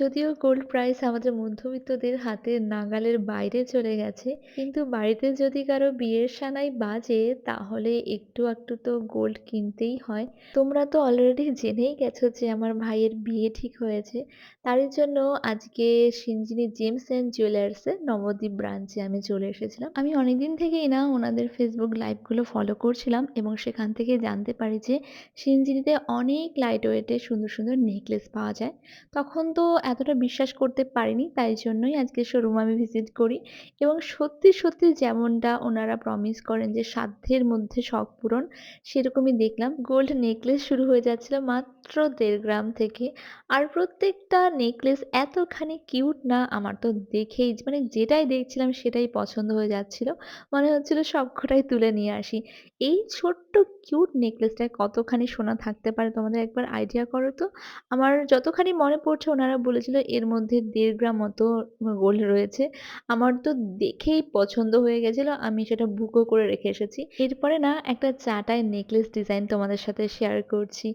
যদিও gold price আমাদের মধ্যবিত্তদের হাতের নাগালের বাইরে চলে গেছে, কিন্তু বাড়িতে যদি কারও বিয়ের সানাই বাজে, তাহলে একটু একটু তো গোল্ড কিনতেই হয়। তোমরা তো অলরেডি জেনেই গেছো যে আমার ভাইয়ের বিয়ে ঠিক হয়েছে। তারই জন্য আজকে সিঞ্জিনি জেমস অ্যান্ড জুয়েলার্সের নবদ্বীপ ব্রাঞ্চে আমি চলে এসেছিলাম। আমি অনেকদিন থেকেই না ওনাদের ফেসবুক লাইভগুলো ফলো করছিলাম এবং সেখান থেকে জানতে পারি যে সিঞ্জিনিতে অনেক লাইট ওয়েটের সুন্দর সুন্দর নেকলেস পাওয়া যায়। তখন তো এতটা বিশ্বাস করতে পারিনি, তাই জন্যই আজকে শোরুম আমি ভিজিট করি। এবং সত্যি সত্যি যেমনটা ওনারা প্রমিস করেন যে সাধ্যের মধ্যে শখ পূরণ, সেরকমই দেখলাম। গোল্ড নেকলেস শুরু হয়ে যাচ্ছিল মাত্র দেড় গ্রাম থেকে। আর প্রত্যেকটা নেকলেস এতখানি কিউট না, আমার তো দেখেই মানে যেটাই দেখছিলাম সেটাই পছন্দ হয়ে যাচ্ছিল। মনে হচ্ছিল সবকটাই তুলে নিয়ে আসি। এই ছোট্ট কিউট নেকলেসটায় কতখানি সোনা থাকতে পারে, তোমাদের একবার আইডিয়া করো তো। আমার যতখানি মনে পড়ছে ওনারা বলেছিল, এর মধ্যে দেড় গ্রাম মতো গোল্ড রয়েছে। আমার তো দেখেই পছন্দ হয়ে গেছিল, আমি সেটা বুকও করে রেখে এসেছি। এরপরে না, একটা চাটাই নেকলেস ডিজাইন তোমাদের সাথে শেয়ার করছি।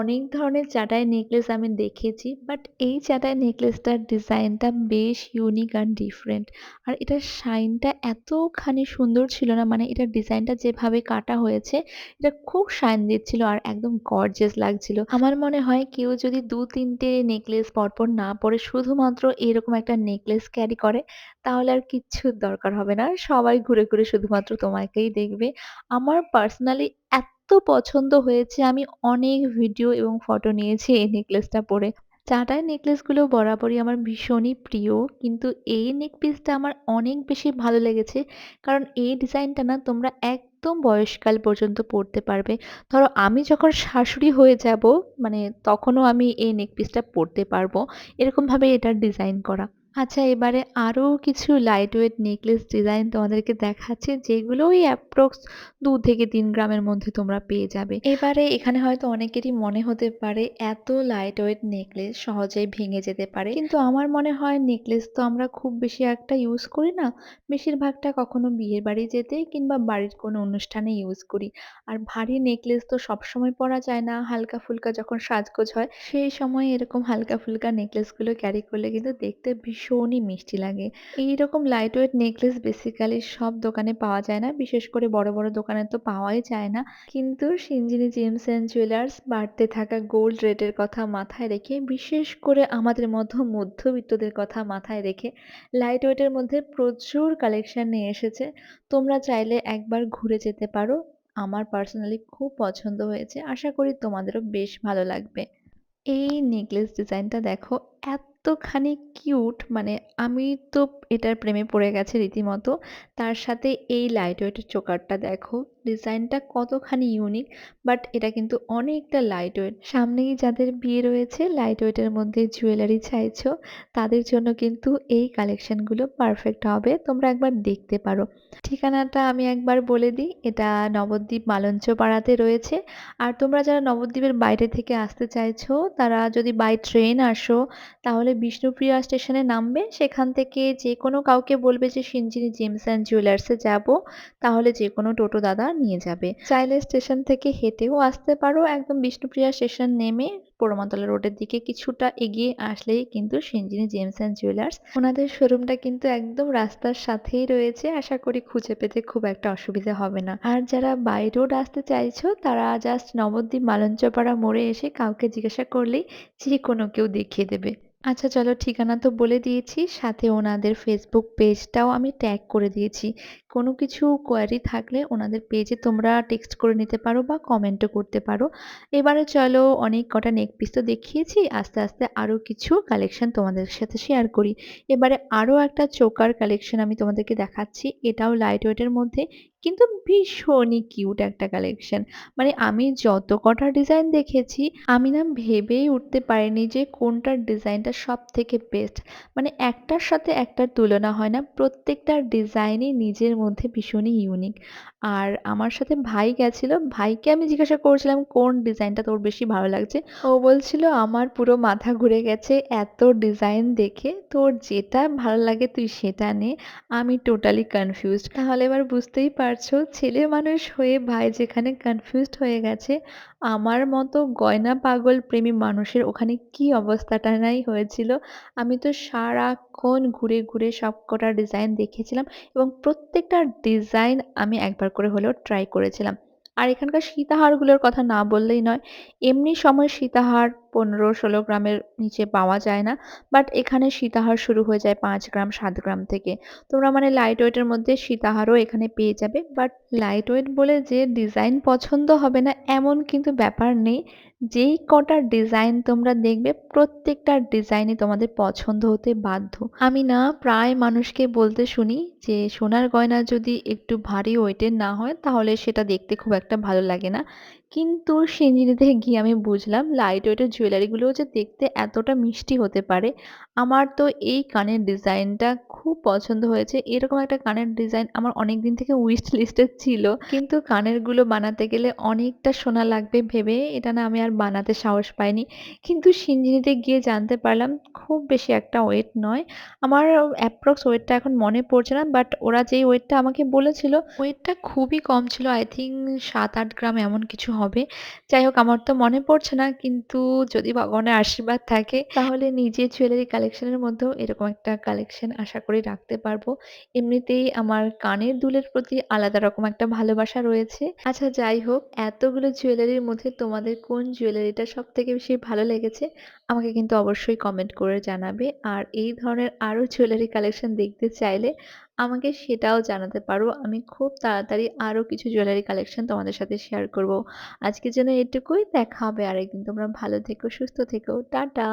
অনেক ধরনের চাটাই নেকলেস আমি দেখেছি, বাট এই চাটাই নেকলেসটার ডিজাইনটা বেশ ইউনিক আর ডিফারেন্ট। আর এটার শাইনটা এতখানি সুন্দর ছিল না মানে এটার ডিজাইনটা যেভাবে কাটা হয়েছে, এটা খুব শাইন দিচ্ছিল আর একদম গর্জেস লাগছিল। আমার মনে হয় কেউ যদি দু তিনটে নেকলেস পরপর না পরে শুধুমাত্র এরকম একটা নেকলেস ক্যারি করে, তাহলে আর কিচ্ছুর দরকার হবে না। সবাই ঘুরে ঘুরে শুধুমাত্র তোমাকেই দেখবে। আমার পার্সোনালি এত পছন্দ হয়েছে, আমি অনেক ভিডিও এবং ফটো নিয়েছি এই নেকলেসটা পরে। চাটাই নেকলেসগুলো বরাবরই আমার ভীষণই প্রিয়, কিন্তু এই নেক পিসটা আমার অনেক বেশি ভালো লেগেছে। কারণ এই ডিজাইনটা না তোমরা একদম বয়সকাল পর্যন্ত পরতে পারবে। ধরো আমি যখন শাশুড়ি হয়ে যাব মানে তখনও আমি এই নেক পিসটা পরতে পারব। এরকমভাবে এটার ডিজাইন করা। আচ্ছা এবারে আরও কিছু লাইট ওয়েট নেকলেস ডিজাইন তোমাদেরকে দেখাচ্ছি যেগুলো ওই অ্যাপ্রক্স দু থেকে তিন গ্রামের মধ্যে তোমরা পেয়ে যাবে। এবারে এখানে হয়তো অনেকেরই মনে হতে পারে, এত লাইট ওয়েট নেকলেস সহজেই ভেঙে যেতে পারে। কিন্তু আমার মনে হয় নেকলেস তো আমরা খুব বেশি একটা ইউজ করি না। বেশিরভাগটা কখনো বিয়ের বাড়ি যেতে কিংবা বাড়ির কোনো অনুষ্ঠানে ইউজ করি। আর ভারী নেকলেস তো সবসময় পরা যায় না, হালকা ফুলকা যখন সাজগোজ হয়, সেই সময় এরকম হালকা ফুলকা নেকলেসগুলো ক্যারি করলে কিন্তু দেখতে ভীষণই মিষ্টি লাগে। এইরকম লাইট ওয়েট নেকলেস বেসিক্যালি সব দোকানে পাওয়া যায় না, বিশেষ করে বড় বড় দোকানে তো পাওয়াই যায় না। কিন্তু সিঞ্জিনি জেমস অ্যান্ড জুয়েলার্স বাড়তে থাকা গোল্ড রেটের কথা মাথায় রেখে, বিশেষ করে আমাদের মতো মধ্যবিত্তদের কথা মাথায় রেখে লাইট ওয়েটের মধ্যে প্রচুর কালেকশন নিয়ে এসেছে। তোমরা চাইলে একবার ঘুরে যেতে পারো। আমার পার্সোনালি খুব পছন্দ হয়েছে। আশা করি তোমাদেরও বেশ ভালো লাগবে। এই নেকলেস ডিজাইনটা দেখো এতখানি কিউট মানে আমি তো এটার প্রেমে পড়ে গেছে রীতিমতো। তার সাথে এই লাইট ওয়েটের চোকারটা দেখো। ডিজাইনটা কতখানি ইউনিক বাট এটা কিন্তু অনেকটা লাইট ওয়েট সামনেই যাদের বিয়ে রয়েছে লাইট ওয়েটের মধ্যে জুয়েলারি চাইছো, তাদের জন্য কিন্তু এই কালেকশনগুলো পারফেক্ট হবে। তোমরা একবার দেখতে পারো। ঠিকানাটা আমি একবার বলে দিই, এটা নবদ্বীপ মালঞ্চ পাড়াতে রয়েছে। আর তোমরা যারা নবদ্বীপের বাইরে থেকে আসতে চাইছো, তারা যদি বাই ট্রেন আসো, তাহলে বিষ্ণুপ্রিয়া স্টেশনে নামবে। সেখান থেকে যে কোনো কাউকে বলবে যে সিঞ্জিনি জেমস অ্যান্ড জুয়েলার্সে যাব। তাহলে যে কোনো টোটো দাদা নিয়ে যাবে। চাইলে স্টেশন থেকে হেঁটেও আসতে পারো। একদম বিষ্ণুপ্রিয়া স্টেশন নেমে পোড়ামাতলা রোডের দিকে কিছুটা এগিয়ে আসলেই কিন্তু সিঞ্জিনি জেমস অ্যান্ড জুয়েলার্স। ওনাদের শোরুমটা কিন্তু একদম রাস্তার সাথেই রয়েছে। আশা করি খুঁজে পেতে খুব একটা অসুবিধা হবে না। আর যারা বাই রোড আসতে চাইছো, তারা জাস্ট নবদ্বীপ মালঞ্চপাড়া মোড়ে এসে কাউকে জিজ্ঞাসা করলেই যে কোনো কেউ দেখিয়ে দেবে। আচ্ছা চলো ঠিকানা তো বলে দিয়েছি। সাথে ওনাদের ফেসবুক পেজটাও আমি ট্যাগ করে দিয়েছি। কোনো কিছু কোয়ারি থাকলে ওনাদের পেজে তোমরা টেক্সট করে নিতে পারো বা কমেন্টও করতে পারো। এবারে চলো অনেক কটা নেক পিস তো দেখিয়েছি। আস্তে আস্তে আরও কিছু কালেকশন তোমাদের সাথে শেয়ার করি। এবারে আরও একটা চোকার কালেকশন আমি তোমাদেরকে দেখাচ্ছি। এটাও লাইট ওয়েটের মধ্যে। কিন্তু ভীষণই কিউট একটা কালেকশন। মানে আমি যত কটা ডিজাইন দেখেছি, আমি না ভেবেই উঠতে পারিনি যে কোনটার ডিজাইনটা সব থেকে বেস্ট মানে একটার সাথে একটার তুলনা হয় না প্রত্যেকটার ডিজাইনই নিজের মধ্যে ভীষণই ইউনিক আর আমার সাথে ভাই গেছিল, ভাইকে আমি জিজ্ঞাসা করছিলাম, কোন ডিজাইনটা তোর বেশি ভালো লাগছে? ও বলছিল, আমার পুরো মাথা ঘুরে গেছে, এত ডিজাইন দেখে তোর যেটা ভালো লাগে তুই সেটা নে। আমি টোটালি কনফিউজড তাহলে এবার বুঝতেই পার পারছ ছেলে মানুষ হয়ে ভাই যেখানে কনফিউজড হয়ে গেছে, আমার মতো গয়না পাগল প্রেমী মানুষের ওখানে কি অবস্থাটা নাই হয়েছিল। আমি তো সারাক্ষণ ঘুরে, ঘুরে সবকটা ডিজাইন দেখেছিলাম এবং প্রত্যেকটা ডিজাইন আমি একবার করে হলেও ট্রাই করেছিলাম। আর এখানকার সীতাহারগুলোর কথা না বললেই নয়। এমনি সময় সীতাহার ১৫-১৬ গ্রামের নিচে পাওয়া যায় না। বাট এখানে সীতাহার শুরু হয়ে যায় পাঁচ গ্রাম, সাত গ্রাম থেকে। তোমরা মানে লাইট ওয়েটের মধ্যে সীতাহারও এখানে পেয়ে যাবে। বাট লাইট ওয়েট বলে যে ডিজাইন পছন্দ হবে না এমন কিন্তু ব্যাপার নেই। যেই কটা ডিজাইন তোমরা দেখবে প্রত্যেকটা ডিজাইনই তোমাদের পছন্দ হতে বাধ্য। আমি না প্রায় মানুষকে বলতে শুনি যে সোনার গয়না যদি একটু ভারী ওয়েটের না হয় তাহলে সেটা দেখতে খুব একটা ভালো লাগে না। কিন্তু সিনজিনিতে গিয়ে আমি বুঝলাম লাইট ওয়েটের জুয়েলারিগুলোও যে দেখতে এতটা মিষ্টি হতে পারে। আমার তো এই কানের ডিজাইনটা খুব পছন্দ হয়েছে। এরকম একটা কানের ডিজাইন আমার অনেক দিন থেকে উইশ লিস্টে ছিল। কিন্তু কানেরগুলো বানাতে গেলে অনেকটা সোনা লাগবে ভেবে এটা না আমি আর বানাতে সাহস পাইনি। কিন্তু সিনজিনিতে গিয়ে জানতে পারলাম, খুব বেশি একটা ওয়েট নয়। আমার অ্যাপ্রক্স ওয়েটটা এখন মনে পড়ছে না। বাট ওরা যেই ওয়েটটা আমাকে বলেছিল ওয়েটটা খুবই কম ছিল। আই থিঙ্ক সাত আট গ্রাম এমন কিছু হবে। যাই হোক, আমার তো মনে পড়ছে না। কিন্তু যদি ভগবানের আশীর্বাদ থাকে, তাহলে নিজের জুয়েলারি কালেকশনের মধ্যেও এরকম একটা কালেকশন আশা করি রাখতে পারব। এমনিতেই আমার কানের দুলের প্রতি আলাদা রকম একটা ভালোবাসা রয়েছে। আচ্ছা যাই হোক, এতগুলো জুয়েলারির মধ্যে তোমাদের কোন জুয়েলারিটা সব থেকে বেশি ভালো লেগেছে আমাকে কিন্তু অবশ্যই কমেন্ট করে জানাবে। আর এই ধরনের আরও জুয়েলারি কালেকশন দেখতে চাইলে আমাকে সেটাও জানাতে পারো। আমি খুব তাড়াতাড়ি আরও কিছু জুয়েলারি কালেকশন তোমাদের সাথে শেয়ার করব। আজকের জন্য এটুকুই। দেখা হবে আরেকদিন। তোমরা ভালো থেকো, সুস্থ থেকো। টাটা।